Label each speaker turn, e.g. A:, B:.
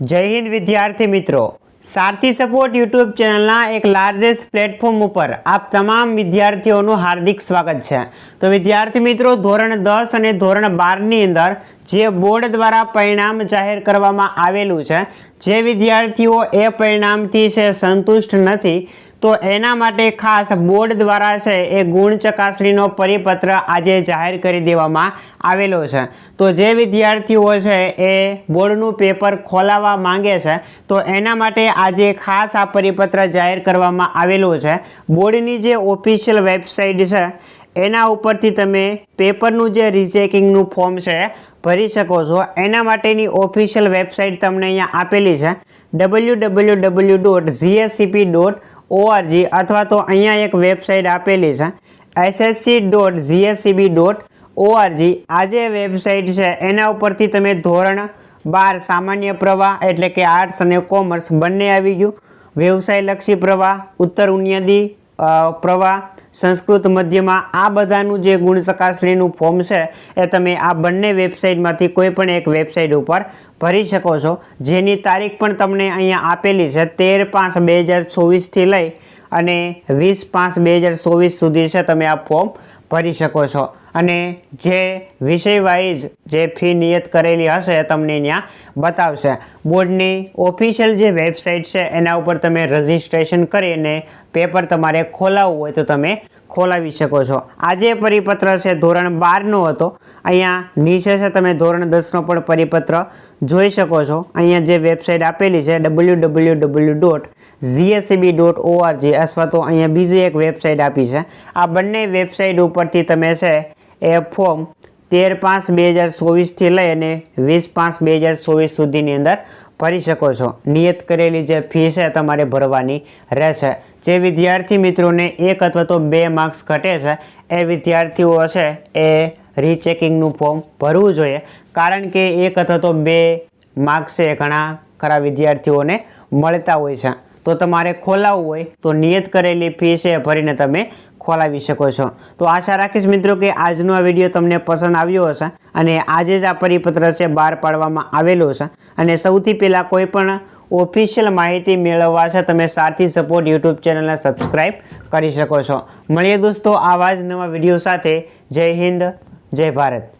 A: જય હિન્દ વિદ્યાર્થી મિત્રો. સારથી સપોર્ટ યુટ્યુબ ચેનલના એક લાર્જેસ્ટ પ્લેટફોર્મ ઉપર આપ તમામ વિદ્યાર્થીઓનું હાર્દિક સ્વાગત છે. તો વિદ્યાર્થી મિત્રો, ધોરણ દસ અને ધોરણ બારની અંદર જે બોર્ડ દ્વારા પરિણામ જાહેર કરવામાં આવેલું છે. જે વિદ્યાર્થીઓ એ પરિણામથી છે સંતુષ્ટ નથી, તો એના માટે ખાસ બોર્ડ દ્વારા છે એ ગુણ ચકાસણીનો પરિપત્ર આજે જાહેર કરી દેવામાં આવેલો છે. તો જે વિદ્યાર્થીઓ છે એ બોર્ડનું પેપર ખોલાવવા માંગે છે, તો એના માટે આજે ખાસ આ પરિપત્ર જાહેર કરવામાં આવેલું છે. બોર્ડની જે ઓફિશિયલ વેબસાઇટ છે એના ઉપરથી તમે પેપરનું જે રિચેકિંગનું ફોર્મ છે ભરી શકો છો. એના માટેની ઓફિશિયલ વેબસાઇટ તમને અહીંયા આપેલી છે W W W dot GSCP dot ORG અથવા તો અહીંયા એક વેબસાઇટ આપેલી છે SSC dot GSCB dot ORG આ જે વેબસાઇટ છે એના ઉપરથી તમે ધોરણ બાર સામાન્ય પ્રવાહ એટલે કે આર્ટ્સ અને કોમર્સ બંને આવી ગયું. વ્યવસાયલક્ષી પ્રવાહ ઉત્તર અ, પ્રવાહ, સંસ્કૃત મધ્યમાં આ બધાનું જે ગુણ ચકાસણીનું ફોર્મ છે, એ તમે આ બંને વેબસાઇટમાંથી કોઈ પણ એક વેબસાઇટ ઉપર ભરી શકો છો. જેની તારીખ પણ તમને અહીંયા આપેલી છે, તેર પાંચ બે હજાર ચોવીસથી લઈ અને વીસ પાંચ બે હજાર ચોવીસ સુધી છે તમે આ ફોર્મ ભરી શકો છો. અને જે વિષય વાઇઝ જે ફી નિયત કરેલી હશે એ તમને ત્યાં બતાવશે. બોર્ડની ઓફિશિયલ જે વેબસાઇટ છે, એના ઉપર તમે રજિસ્ટ્રેશન કરીને પેપર તમારે ખોલાવવું હોય તો તમે ખોલાવી શકો છો. આ જે પરિપત્ર છે, ધોરણ બારનો હતો. અહીંયા નીચે છે, તમે ધોરણ દસનો પણ પરિપત્ર જોઈ શકો છો. અહીંયા જે વેબસાઇટ આપેલી છે W W W dot GSCB dot ORG અથવા તો અહીંયા બીજી એક વેબસાઇટ આપી છે. આ બંને વેબસાઇટ ઉપરથી તમે છે, એ ફોર્મ તેર પાંચ બે હજાર ચોવીસથી લઈ અને વીસ પાંચ બે હજાર ચોવીસ સુધીની અંદર ભરી શકો છો. નિયત કરેલી જે ફી છે તમારે ભરવાની રહેશે. જે વિદ્યાર્થી મિત્રોને એક અથવા તો બે માર્ક્સ ઘટે છે, એ વિદ્યાર્થીઓ છે એ રીચેકિંગનું ફોર્મ ભરવું જોઈએ. કારણ કે એક અથવા તો બે માર્ક્સ એ ઘણા ખરા વિદ્યાર્થીઓને મળતા હોય છે. તો તમારે ખોલાવવું હોય તો નિયત કરેલી ફી છે એ ભરીને તમે ખોલાવી શકો છો. તો આશા રાખીશ મિત્રો કે આજનો આ વીડિયો તમને પસંદ આવ્યો હશે અને આજે જ આ પરિપત્ર છે બહાર પાડવામાં આવેલો છે. અને સૌથી પહેલાં કોઈ પણ ઓફિશિયલ માહિતી મેળવવા છે તમે સાથી સપોર્ટ યુટ્યુબ ચેનલને સબસ્ક્રાઈબ કરી શકો છો. મળીએ દોસ્તો આવા જ નવા વીડિયો સાથે. જય હિન્દ, જય ભારત.